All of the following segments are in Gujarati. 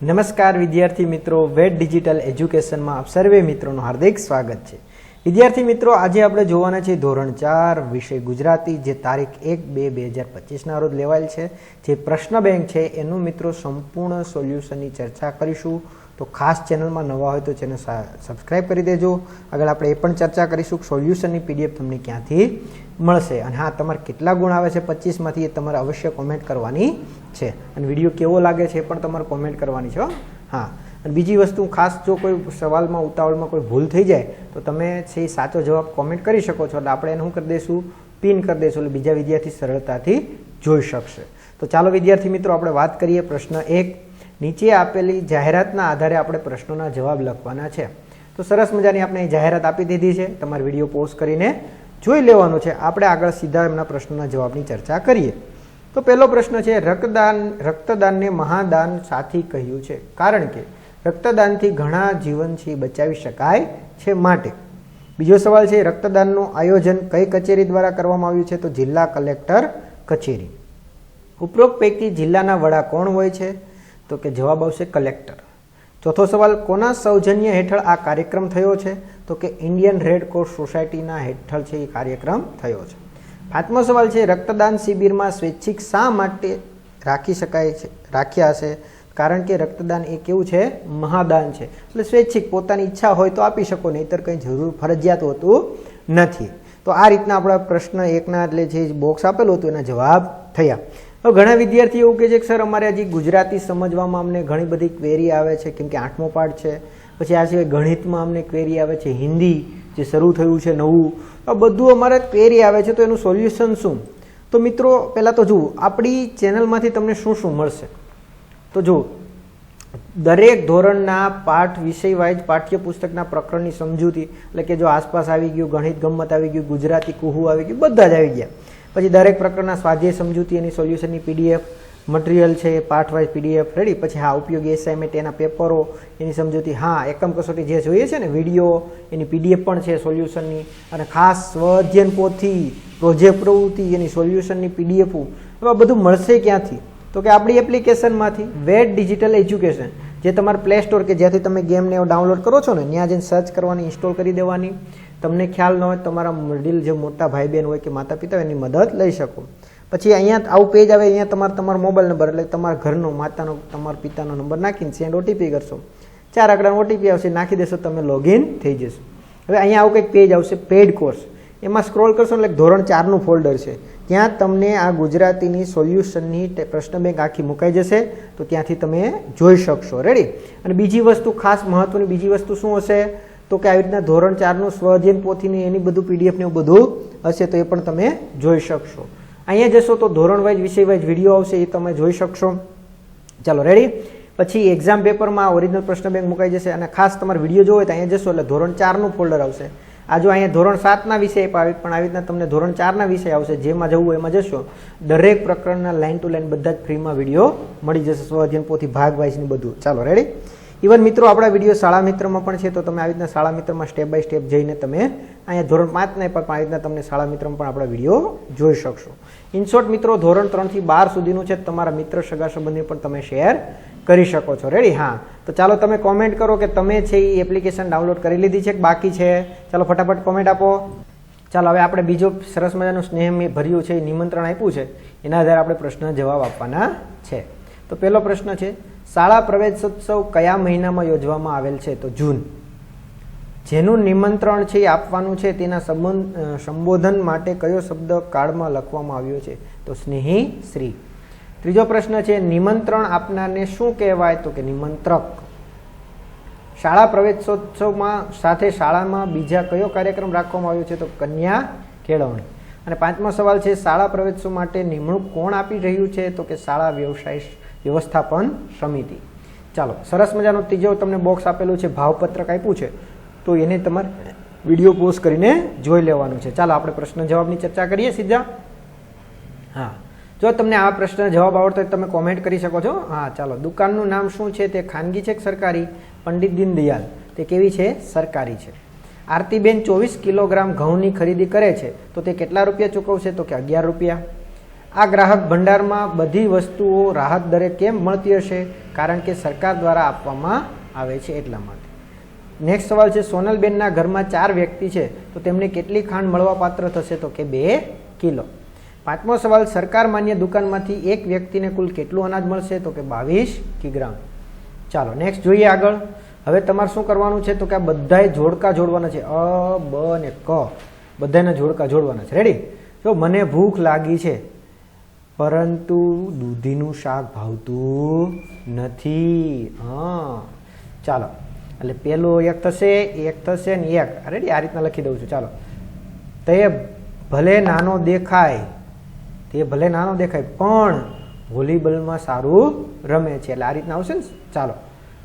નમસ્કાર વિદ્યાર્થી મિત્રો વેટ ડિજિટલ એજ્યુકેશનમાં આપ સર્વે મિત્રોનું હાર્દિક સ્વાગત છે. વિદ્યાર્થી મિત્રો, આજે આપણે જોવાના છે ધોરણ ચાર, વિષય ગુજરાતી, જે તારીખ એક બે બે હજાર પચીસના રોજ લેવાયેલ છે. જે પ્રશ્ન બેંક છે, એનું મિત્રો સંપૂર્ણ સોલ્યુશનની ચર્ચા કરીશું. તો ખાસ ચેનલમાં નવા હોય તો ચેનલ સબસ્ક્રાઈબ કરી દેજો. આગળ આપણે એ પણ ચર્ચા કરીશું સોલ્યુશનની પીડીએફ તમને ક્યાંથી મળશે. અને હા, તમારે કેટલા ગુણ આવે છે પચીસમાંથી એ તમારે અવશ્ય કોમેન્ટ કરવાની છે. અને વીડિયો કેવો લાગે છે એ પણ તમારે કોમેન્ટ કરવાની છે હા. અને બીજી વસ્તુ, ખાસ જો કોઈ સવાલમાં, ઉતાવળમાં કોઈ ભૂલ થઈ જાય, તો તમે છે સાચો જવાબ કોમેન્ટ કરી શકો છો. એટલે આપણે એને શું કરી દઈશું? પિન કરી દઈશું. એટલે બીજા વિદ્યાર્થી સરળતાથી જોઈ શકશે. તો ચાલો વિદ્યાર્થી મિત્રો, આપણે વાત કરીએ પ્રશ્ન એક. નીચે આપેલી જાહેરાતના આધારે આપણે પ્રશ્નોના જવાબ લખવાના છે. તો સરસ મજાની આપણે જાહેરાત આપી દીધી છે. તમારે વીડિયો પોઝ કરીને જોઈ લેવાનું છે. આપણે આગળ સીધા એમના પ્રશ્નના જવાબની ચર્ચા કરીએ. તો પહેલો પ્રશ્ન છે, રક્તદાન, રક્તદાનને મહાદાન સાથી કહ્યું છે. કારણ કે રક્તદાનથી ઘણા જીવન બચાવી શકાય છે માટે. બીજો સવાલ છે, રક્તદાનનું આયોજન કઈ કચેરી દ્વારા કરવામાં આવ્યું છે? તો જિલ્લા કલેક્ટર કચેરી. ઉપરોક્ત પૈકી જિલ્લાના વડા કોણ હોય છે? તો કે જવાબ આવશે કલેક્ટર. ચોથો સવાલ, કોના સૌજન્ય હેઠળ આ કાર્યક્રમ થયો છે? તો કે ઇન્ડિયન રેડ ક્રોસ સોસાયટીના હેઠળ છે એ કાર્યક્રમ થયો છે. પાંચમો સવાલ છે, રક્તદાન શિબિરમાં સ્વૈચ્છિક શા માટે રાખી શકાય છે, રાખ્યા હશે? કારણ કે રક્તદાન એ કેવું છે? મહાદાન છે. એટલે સ્વૈચ્છિક, પોતાની ઈચ્છા હોય તો આપી શકો, નહીતર કંઈ જરૂર ફરજિયાત હોતું નથી. તો આ રીતના આપણા પ્રશ્ન એકના એટલે જે બોક્સ આપેલું હતું એના જવાબ થયા. હવે ઘણા વિદ્યાર્થીઓ એવું કહે છે કે, સર, અમારે હજી ગુજરાતી સમજવામાં અમને ઘણી બધી ક્વેરી આવે છે, કેમ કે આઠમો પાઠ છે. પછી આ સિવાય ગણિતમાં અમને ક્વેરી આવે છે, હિન્દી જે શરૂ થયું છે નવું, આ બધું અમારે ક્વેરી આવે છે, તો એનું સોલ્યુશન શું? તો મિત્રો, પહેલાં તો જુઓ, આપણી ચેનલમાંથી તમને શું શું મળશે? તો જુઓ, દરેક ધોરણના પાઠ વિષય વાઇઝ પાઠ્યપુસ્તકના પ્રકરણની સમજૂતી, એટલે કે જો આસપાસ આવી ગયું, ગણિત ગમત આવી ગયું, ગુજરાતી કુહુ આવી ગયું, બધા જ આવી ગયા. પછી દરેક પ્રકરણના સ્વાધ્યાય સમજૂતી એની સોલ્યુશનની પીડીએફ મટીરિયલ છે પાર્ટ વાઇઝ પીડીએફ રેડી પછી હા, ઉપયોગી એસાઇનમેન્ટ એના પેપરો એની સમજૂતી, હા, એકમ કસોટી જે જોઈએ છે ને વીડિયો એની પીડીએફ પણ છે સોલ્યુશનની અને ખાસ સ્વઅધ્યયન પોથી પ્રોજેક્ટ પ્રવૃત્તિ, એની સોલ્યુશનની પીડીએફો એવા બધું મળશે ક્યાંથી? તો કે આપણી એપ્લિકેશનમાંથી વેટ ડિજિટલ એજ્યુકેશન જે તમારે પ્લે સ્ટોર કે જ્યાંથી તમે ગેમને ડાઉનલોડ કરો છો ને, ત્યાં જઈને સર્ચ કરવાની ઇન્સ્ટોલ કરી દેવાની. તમને ખ્યાલ ન હોય, તમારા વડીલ જે મોટા ભાઈ બહેન હોય કે માતા પિતા હોય, એની મદદ લઈ શકો. પછી અહીંયા આવું પેજ આવે, અહીંયા તમારે તમારો મોબાઈલ નંબર એટલે તમારા ઘરનો, માતાનો, તમારા પિતાનો નંબર નાખીને સેન્ડ ઓટીપી કરશો. ચાર આંકડાનો ઓટીપી આવશે, નાખી દેશો, તમે લોગિન થઈ જશો. હવે અહીંયા આવું કંઈક પેજ આવશે પેડ કોર્સ એમાં સ્ક્રોલ કરશો એટલે ધોરણ ચારનું ફોલ્ડર છે. ત્યાં તમને આ ગુજરાતીની સોલ્યુશનની પ્રશ્ન બેંક આખી મુકાઈ જશે. તો ત્યાંથી તમે જોઈ શકશો. રેડી અને બીજી વસ્તુ ખાસ મહત્વની, બીજી વસ્તુ શું હશે? તો કે આવી રીતના ધોરણ ચારનું સ્વઅધ્યયન પોથીની એની બધું પીડીએફ ને એવું બધું હશે, તો એ પણ તમે જોઈ શકશો. અહીંયા જશો તો ધોરણ વાઇઝ વિષય વાઇઝ વીડિયો આવશે, એ તમે જોઈ શકશો. ચાલો રેડી પછી એક્ઝામ પેપરમાં ઓરિજિનલ પ્રશ્ન બેંક મુકાઈ જશે અને ખાસ તમારે વીડિયો જોવો તો અહીંયા જશો એટલે ધોરણ ચારનું ફોલ્ડર આવશે. આ જો અહીંયા ધોરણ સાતના વિષય આવે પણ આવી રીતના તમને ધોરણ ચારના વિષય આવશે, જેમાં જવું એમાં જશો. દરેક પ્રકરણના લાઇન ટુ લાઇન બધા જ ફ્રીમાં વીડિયો મળી જશે સ્વઅધ્યયન પોથી ભાગ વાઇઝની બધું. ચાલો રેડી ઇવન મિત્રો, આપણા વીડિયો શાળા મિત્રમાં પણ છે, તો તમે આવી રીતના શાળા મિત્રમાં સ્ટેપ બાય સ્ટેપ જઈને તમે અહીંયા ધોરણ પાંચને પણ આવી રીતના તમને શાળા મિત્રમાં પણ આપણા વીડિયો જોઈ શકશો. ઇનશોર્ટ મિત્રો, ધોરણ ત્રણથી બાર સુધીનું છે, તમારા મિત્ર, સગા સંબંધી પણ તમે શેર કરી શકો છો. રેડી હા. તો ચાલો તમે કોમેન્ટ કરો કે તમે છે એ એપ્લિકેશન ડાઉનલોડ કરી લીધી છે કે બાકી છે? ચાલો ફટાફટ કોમેન્ટ આપો. ચાલો, હવે આપણે બીજો સરસ મજાનું સ્નેહ ભર્યું છે, એ નિમંત્રણ આપ્યું છે, એના આધારે આપણે પ્રશ્ન જવાબ આપવાના છે. તો પહેલો પ્રશ્ન છે શાળા પ્રવેશોત્સવ કયા મહિનામાં યોજવામાં આવેલ છે? તો જૂન. જેનું નિમંત્રણ છે આપવાનું છે. તેના સંબંધ સંબોધન માટે કયો શબ્દ કાર્ડમાં લખવામાં આવ્યો છે? તો સ્નેહી શ્રી. ત્રીજો પ્રશ્ન છે, નિમંત્રણ આપનારને શું કહેવાય? તો કે નિમંત્રક. શાળા પ્રવેશોત્સવમાં સાથે શાળામાં બીજા કયો કાર્યક્રમ રાખવામાં આવ્યો છે? તો કન્યા કેળવણી. અને પાંચમો સવાલ છે, શાળા પ્રવેશો માટે નિમણૂક કોણ આપી રહ્યું છે? તો કે શાળા વ્યવસાય વ્યવસ્થાપન સમિતિ. ચાલો, સરસ મજાનું ત્રીજો તમને બોક્સ આપેલું છે, ભાવપત્રક આપ્યું છે, તો એને તમારે વીડિયો પોસ્ટ કરીને જોઈ લેવાનું છે. ચાલો, આપણે પ્રશ્ન જવાબની ચર્ચા કરીએ સીધા. હા. જો તમને આ પ્રશ્ન જવાબ આવડતો હોય તમે કોમેન્ટ કરી શકો છો. હા, ચાલો, દુકાનનું નામ શું છે? તે ખાનગી છે કે સરકારી? પંડિત દીનદયાલ. તે કેવી છે? સરકારી છે. આરતીબેન ચોવીસ કિલોગ્રામ ઘઉંની ખરીદી કરે છે. તો તે કેટલા રૂપિયા ચૂકવશે? તો કે અગિયાર રૂપિયા. આ ગ્રાહક ભંડારમાં બધી વસ્તુઓ રાહત દરે કેમ મળતી હશે? કારણ કે સરકાર દ્વારા આપવામાં આવે છે એટલા માટે. નેક્સ્ટ સવાલ છે, સોનલબેનના ઘરમાં ચાર વ્યક્તિ છે, તો તેમને કેટલી ખાંડ મળવાપાત્ર થશે? તો કે બે કિલો. પાંચમો સવાલ, સરકાર માન્ય દુકાનમાંથી એક વ્યક્તિને કુલ કેટલું અનાજ મળશે? તો કે બાવીસ કિગ્રામ. ચાલો નેક્સ્ટ જોઈએ આગળ. હવે તમારે શું કરવાનું છે? તો કે આ બધાય જોડકા જોડવાના છે. અ, બ ને ક. બધાના જોડકા જોડવાના છે. રેડી જો મને ભૂખ લાગી છે પરંતુ દૂધીનું શાક ભાવતું નથી. હા. ચાલો. એટલે પેલું એક થશે એક થશે ને એક. અરે આ રીતના લખી દઉં છું. ચાલો. તે ભલે નાનો દેખાય, તે ભલે નાનો દેખાય, પણ વોલીબોલમાં સારું રમે છે. એટલે આ રીતના આવશે ને? ચાલો.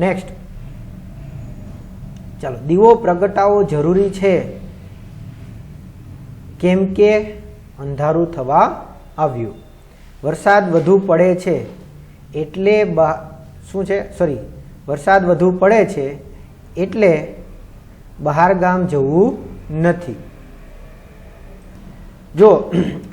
નેક્સ્ટ ચાલો. દીવો પ્રગટાવો જરૂરી છે. કેમ કે અંધારું થવા આવ્યું. વરસાદ વધુ પડે છે એટલે શું છે? સોરી વરસાદ વધુ પડે છે એટલે બહાર ગામ જવું નથી. જો,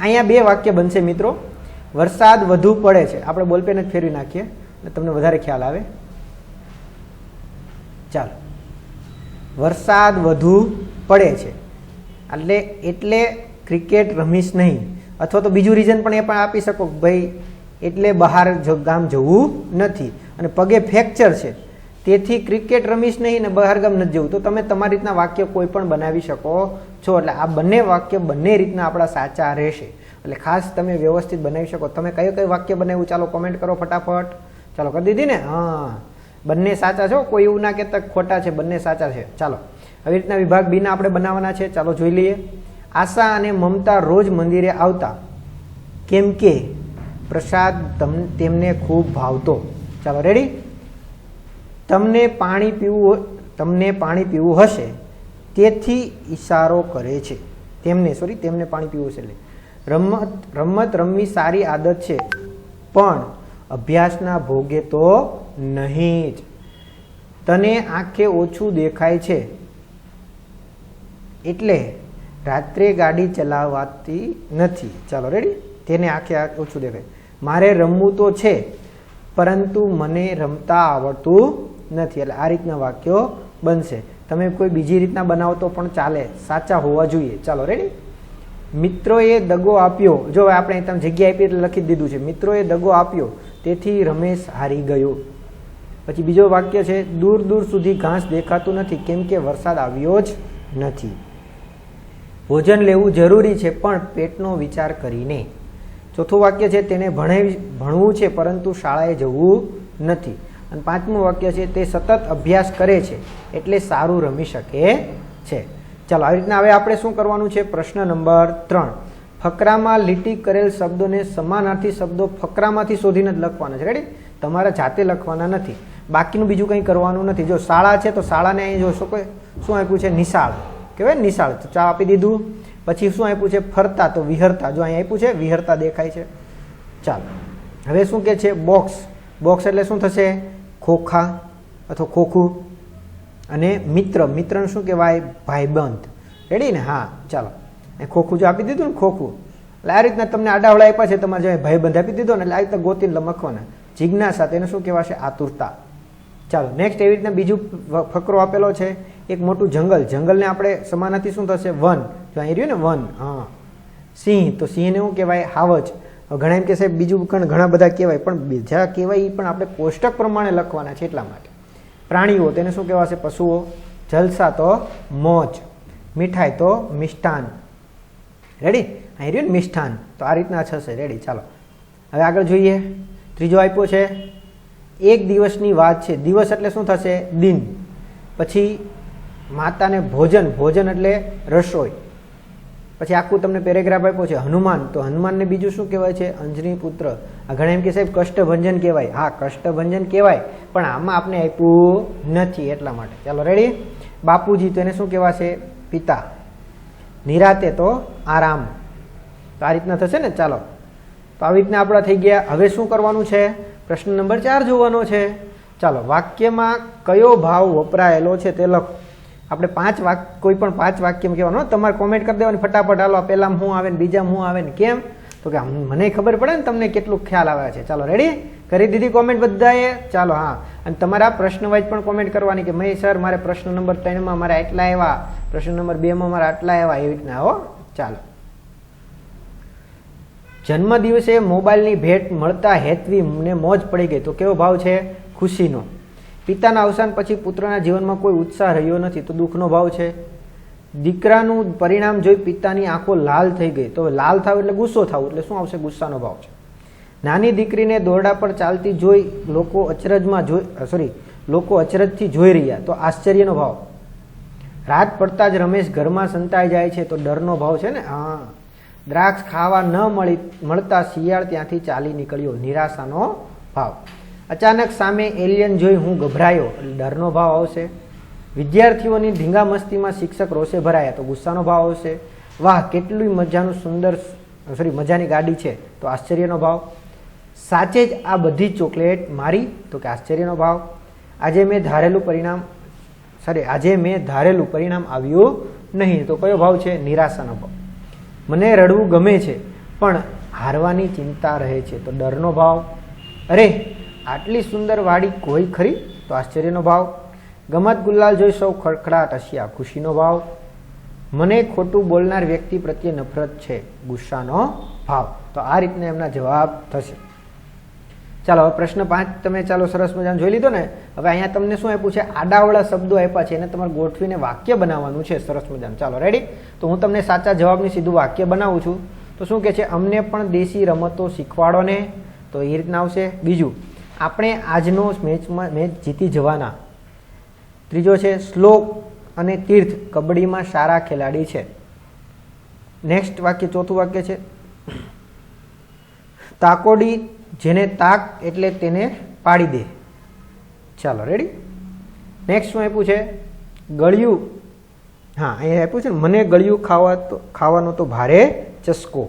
અહીંયા બે વાક્ય બનશે મિત્રો. વરસાદ વધુ પડે છે. આપણે બોલપેન જ ફેરવી નાખીએ તમને વધારે ખ્યાલ આવે. ચાલો. વરસાદ વધુ પડે છે. એટલે એટલે ક્રિકેટ રમીશ નહીં. અથવા તો બીજું રીઝન પણ એ પણ આપી શકો ભાઈ, એટલે બહાર ગામ જવું નથી. અને પગે ફ્રેક્ચર છે. તેથી ક્રિકેટ રમીશ નહીં ને બહાર ગામ નથી જવું. તો તમે તમારી રીતના વાક્ય કોઈ પણ બનાવી શકો છો. એટલે આ બંને વાક્ય બંને રીતના આપણા સાચા રહેશે. એટલે ખાસ તમે વ્યવસ્થિત બનાવી શકો. તમે કયું કયું વાક્ય બનાવ્યું ચાલો કોમેન્ટ કરો ફટાફટ. ચાલો કરી દીધી ને? હા. બંને સાચા છો? કોઈ એવું ના કહેતા ખોટા છે. બંને સાચા છે. ચાલો. આવી રીતના વિભાગ બીના આપણે બનાવવાના છે. ચાલો જોઈ લઈએ. આશા અને મમતા રોજ મંદિરે આવતા. કેમ કે પ્રસાદ તેમને ખૂબ ભાવતો. ચાલો રેડી તમને પાણી પીવું તમને પાણી પીવું હશે. તેથી ઈશારો કરે છે. તેમને સોરી તેમને પાણી પીવું હશે એટલે. રમત રમત રમવી સારી આદત છે. પણ અભ્યાસના ભોગે તો નહીં જ. તને આંખે ઓછું દેખાય છે. એટલે રાત્રે ગાડી ચલાવાતી નથી. ચાલો રેડી તેને આખે ઓછું દેખાય. મારે રમવું તો છે, પરંતુ મને રમતા આવડતું નથી. એટલે આ રીતના વાક્યો બનશે. તમે કોઈ બીજી રીતના બનાવો તો પણ ચાલે. સાચા હોવા જોઈએ. ચાલો રેડી મિત્રોએ દગો આપ્યો. જો આપણે તમે જગ્યા આપી એટલે લખી દીધું છે. મિત્રોએ દગો આપ્યો. તેથી રમેશ હારી ગયો. પછી બીજો વાક્ય છે, દૂર દૂર સુધી ઘાસ દેખાતું નથી. કેમ કે વરસાદ આવ્યો જ નથી. ભોજન લેવું જરૂરી છે, પણ પેટનો વિચાર કરીને. ચોથું વાક્ય છે, તેને ભણે ભણવું છે, પરંતુ શાળાએ જવું નથી. અને પાંચમું વાક્ય છે, તે સતત અભ્યાસ કરે છે, એટલે સારું રમી શકે છે. ચાલો, આવી રીતના હવે આપણે શું કરવાનું છે? પ્રશ્ન નંબર ત્રણ. ફકરામાં લીટી કરેલ શબ્દોને સમાનાર્થી શબ્દો ફકરામાંથી શોધીને જ લખવાના છે. રેડી તમારા જાતે લખવાના નથી. બાકીનું બીજું કંઈ કરવાનું નથી. જો શાળા છે, તો શાળાને અહીં જોશો કોઈ. શું આપ્યું છે? નિશાળ. કહેવાય નિશાળ. તો ચા આપી દીધું. પછી શું આપ્યું છે? ફરતા. તો વિહરતા. જો અહીં આપ્યું છે, વિહરતા દેખાય છે. ચાલો. હવે શું કે છે? બોક્સ. બોક્સ એટલે શું થશે? ખોખા અથવા ખોખું. અને મિત્ર. મિત્રને શું કહેવાય? ભાઈબંધ. રેડી ને? હા. ચાલો. એ ખોખું જો આપી દીધું ને ખોખું. એટલે આ રીતના તમને આડાવડા આપ્યા છે. તમારે જો ભાઈબંધ આપી દીધો ને એટલે આ રીતના ગોતીને લખવાના જિજ્ઞાસા. તેને શું કહેવાશે? આતુરતા. ચાલો. નેક્સ્ટ એવી રીતના બીજું ફકરો આપેલો છે. એક મોટું જંગલ. જંગલને આપણે સમાનાથી શું થશે? વન. જો અહીં રહ્યું ને, વન. હા. સિંહ. તો સિંહને શું કહેવાય? હાવજ. હવે ઘણા એમ કે સાહેબ, બીજું પણ ઘણા બધા કહેવાય, પણ બીજા કહેવાય એ પણ આપણે કોષ્ટક પ્રમાણે લખવાના છે એટલા માટે. પ્રાણીઓ, તેને શું કહેવાશે? પશુઓ. જલસા તો મોજ. મીઠાઈ તો મિષ્ટાન રેડી અહીં રહ્યું ને મિષ્ટાન તો આ રીતના થશે. રેડી ચાલો. હવે આગળ જોઈએ. ત્રીજો આપ્યો છે. એક દિવસની વાત છે. દિવસ એટલે શું થશે? દિન. પછી માતાને ભોજન ભોજન એટલે રસોઈ પછી આખું તમને પેરેગ્રાફ આપ્યો છે, હનુમાન. તો હનુમાનને બીજું શું કહેવાય છે? અંજની પુત્ર. આ ઘણા એમ કે સાહેબ, કષ્ટભંજન કહેવાય. હા, કષ્ટભંજન કહેવાય, પણ આમાં આપણે આપ્યું નથી એટલા માટે. ચાલો રેડી બાપુજી, તો એને શું કહેવાશે? પિતા. નિરાતે તો આરામ. તો આ રીતના થશે ને? ચાલો. તો આવી રીતના આપણા થઈ ગયા. હવે શું કરવાનું છે? પ્રશ્ન નંબર ચાર જોવાનો છે. ચાલો, વાક્યમાં કયો ભાવ વપરાયેલો છે તે લખો. આપણે પાંચ વાક, કોઈ પણ પાંચ વાક્યમાં કહેવાનું. તમારે કોમેન્ટ કરી દેવાની, ફટાફટ હાલો પહેલાં હું આવે ને બીજા હું આવે ને કેમ? તો કે મને ખબર પડે ને તમને કેટલું ખ્યાલ આવે છે. ચાલો રેડી કરી દીધી કોમેન્ટ બધાએ? ચાલો, હા. અને તમારા પ્રશ્ન વાઇઝ પણ કોમેન્ટ કરવાની કે મેં સર, મારે પ્રશ્ન નંબર ત્રણમાં મારે આટલા આવ્યા. પ્રશ્ન નંબર બેમાં મારા આટલા આવ્યા. એવી રીતના, હો. ચાલો. જન્મદિવસે મોબાઈલની ભેટ મળતા હેતવી મને મોજ પડી ગઈ. તો કેવો ભાવ છે? ખુશીનો. પિતાના અવસાન પછી પુત્રના જીવનમાં કોઈ ઉત્સાહ રહ્યો નથી, તો દુઃખનો ભાવ છે. દીકરાનું પરિણામ જોઈ પિતાની આંખો લાલ થઈ ગઈ. તો લાલ થાવ એટલે ગુસ્સો થવું, એટલે શું આવશે? ગુસ્સાનો ભાવ છે. નાની દીકરીને દોરડા પર ચાલતી જોઈ લોકો અચરજમાં જોઈ સોરી લોકો અચરજથી જોઈ રહ્યા. તો આશ્ચર્યનો ભાવ. રાત પડતા જ રમેશ ઘરમાં સંતાઈ જાય છે, તો ડરનો ભાવ છે ને? હા. દ્રાક્ષ ખાવા ન મળી, મળતા શિયાળ ત્યાંથી ચાલી નીકળ્યો. નિરાશાનો ભાવ. અચાનક સામે એલિયન જોઈ હું ગભરાયો. ડરનો ભાવ આવશે. વિદ્યાર્થીઓની ધીંગા મસ્તીમાં શિક્ષક રોષે ભરાયા તો ગુસ્સાનો ભાવ આવશે. વાહ, કેટલી મજાનું સુંદર સોરી, મજાની ગાડી છે. તો આશ્ચર્યનો ભાવ. સાચે જ આ બધી ચોકલેટ મારી? તો કે આશ્ચર્યનો ભાવ. આજે મેં ધારેલું પરિણામ સોરી આજે મેં ધારેલું પરિણામ આવ્યું નહીં. તો કયો ભાવ છે? નિરાશાનો ભાવ. મને રડવું ગમે છે, પણ હારવાની ચિંતા રહે છે. તો ડરનો ભાવ. અરે આટલી સુંદર વાડી કોઈ ખરી? તો આશ્ચર્યનો ભાવ. ગમત ગુલાલ જોઈ સૌ ખડખડાટ, હસ્યા ખુશીનો ભાવ. મને ખોટું બોલનાર વ્યક્તિ પ્રત્યે નફરત છે, ગુસ્સાનો ભાવ. તો આ રીતના એમના જવાબ થશે. ચાલો, હવે પ્રશ્ન પાંચ તમે ચાલો, સરસ મજાનો જોઈ લીધો ને? હવે અહીંયા તમને શું આપ્યું છે? આડાવળા શબ્દો આપ્યા છે, એને તમારે ગોઠવીને વાક્ય બનાવવાનું છે, સરસ મજાનું. ચાલો રેડી તો હું તમને સાચા જવાબની સીધું વાક્ય બનાવું છું. તો શું કહે છે? અમને પણ દેશી રમતો શીખવાડો ને. તો એ રીતના આવશે. બીજું આપણે આજનો મેચમાં મેચ જીતી જવાના. ત્રીજો છે શ્લોક અને તીર્થ કબડ્ડીમાં સારા ખેલાડી છે. નેક્સ્ટ વાક્ય, ચોથું વાક્ય છે. તાકોડી જેને તાક એટલે તેને પાડી દે. ચાલો રેડી નેક્સ્ટ શું આપ્યું છે? ગળ્યું. હા, અહીંયા આપ્યું છે મને ગળ્યું ખાવા તો ખાવાનો તો ભારે ચસ્કો.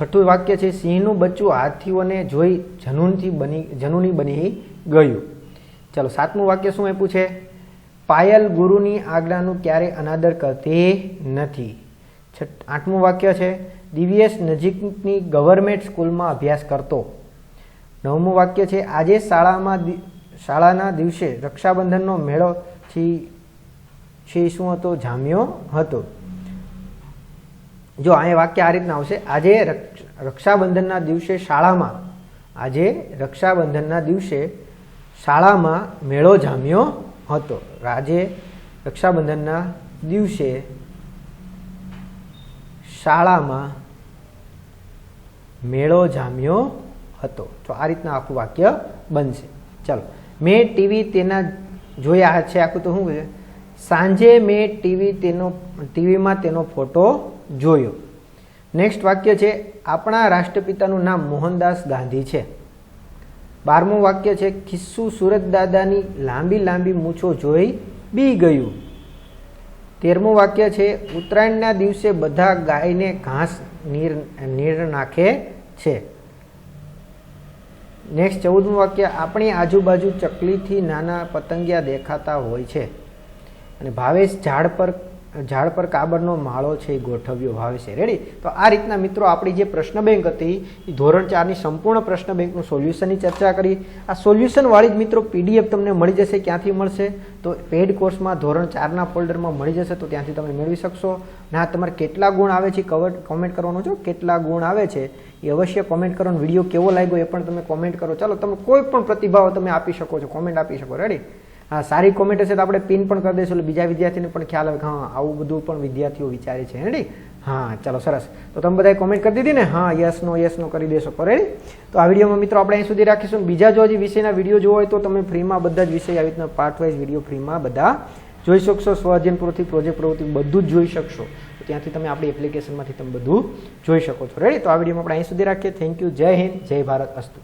છઠ્ઠું વાક્ય છે, સિંહનું બચ્ચું હાથીઓને જોઈ જનૂનથી બની, જનૂની બની ગયું. ચાલો, સાતમું વાક્ય શું આપ્યું છે? પાયલ ગુરુની આજ્ઞાનું ક્યારે અનાદર કરતી નથી. છઠ આઠમું વાક્ય છે, દિવ્યેશ નજીકની ગવર્મેન્ટ સ્કૂલમાં અભ્યાસ કરતો. નવમું વાક્ય છે, આજે શાળામાં શાળાના દિવસે રક્ષાબંધનનો મેળો છે શું હતો? જામ્યો હતો. જો અહીંયા વાક્ય આ રીતના આવશે, આજે રક્ષ- રક્ષાબંધનના દિવસે શાળામાં, આજે રક્ષાબંધનના દિવસે શાળામાં મેળો જામ્યો હતો. આજે રક્ષાબંધનના દિવસે શાળામાં મેળો જામ્યો હતો. તો આ રીતના આખું વાક્ય બનશે. ચાલો. મેં ટીવી તેના જોયા છે. આખું તો શું સાંજે મેં ટીવી તેનો, ટીવીમાં તેનો ફોટો જોયો. નેક્સ્ટ વાક્ય છે, આપણા રાષ્ટ્રપિતાનું નામ મોહનદાસ ગાંધી છે. બારમું વાક્ય છે, ખિસ્સુ સુરત દાદાની લાંબી લાંબી મૂછો જોઈ બી ગયું. તેરમું વાક્ય છે, ઉત્તરાયણના દિવસે બધા ગાયને ઘાસ નીર નીર નાખે છે. નેક્સ્ટ ચૌદમું વાક્ય, આપણી આજુબાજુ ચકલીથી નાના પતંગિયા દેખાતા હોય છે. અને ભાવેશ ઝાડ પર ઝાડ પર કાબરનો માળો છે એ ગોઠવ્યો ભાવેશે રેડી તો આ રીતના મિત્રો આપણી જે પ્રશ્ન બેંક હતી, એ ધોરણ ચારની સંપૂર્ણ પ્રશ્ન બેંકનું સોલ્યુશનની ચર્ચા કરી. આ સોલ્યુશનવાળી જ મિત્રો પીડીએફ તમને મળી જશે, ક્યાંથી મળશે? તો પેડ કોર્સમાં ધોરણ ચારના ફોલ્ડરમાં મળી જશે, તો ત્યાંથી તમે મેળવી શકશો. ના તમારે કેટલા ગુણ આવે છે કવર કોમેન્ટ કરવાનું છો કેટલા ગુણ આવે છે એ અવશ્ય કોમેન્ટ કરો વીડિયો કેવો લાગ્યો એ પણ તમે કોમેન્ટ કરો. ચાલો, તમે કોઈ પણ પ્રતિભાવ તમે આપી શકો છો કોમેન્ટ આપી શકો રેડી હા, સારી કોમેન્ટ હશે તો આપણે પિન પણ કરી દઈશું, એટલે બીજા વિદ્યાર્થીને પણ ખ્યાલ આવે હા, આવું બધું પણ વિદ્યાર્થીઓ વિચારે છે હેડી હા, ચાલો, સરસ. તો તમે બધાએ કોમેન્ટ કરી દીધી ને? હા યસ નો યસ નો કરી દેશો, કરે તો આ વિડીયોમાં મિત્રો આપણે અહીં સુધી રાખીશું. બીજા જો હજી વિષયના વીડિયો જોવો હોય તો તમે ફ્રીમાં બધા જ વિષય આવી રીતના પાર્ટ વાઇઝ વીડિયો ફ્રીમાં બધા જોઈ શકશો. સ્વઅધ્યયન પ્રવૃત્તિ પ્રોજેક્ટ પ્રવૃત્તિ બધું જ જોઈ શકશો. તો ત્યાંથી તમે આપણી એપ્લિકેશનમાંથી તમે બધું જોઈ શકો છો. રેડી તો આ વિડીયોમાં આપણે અહીં સુધી રાખીએ. થેન્ક યુ જય હિન્દ. જય ભારત. અસ્તુ.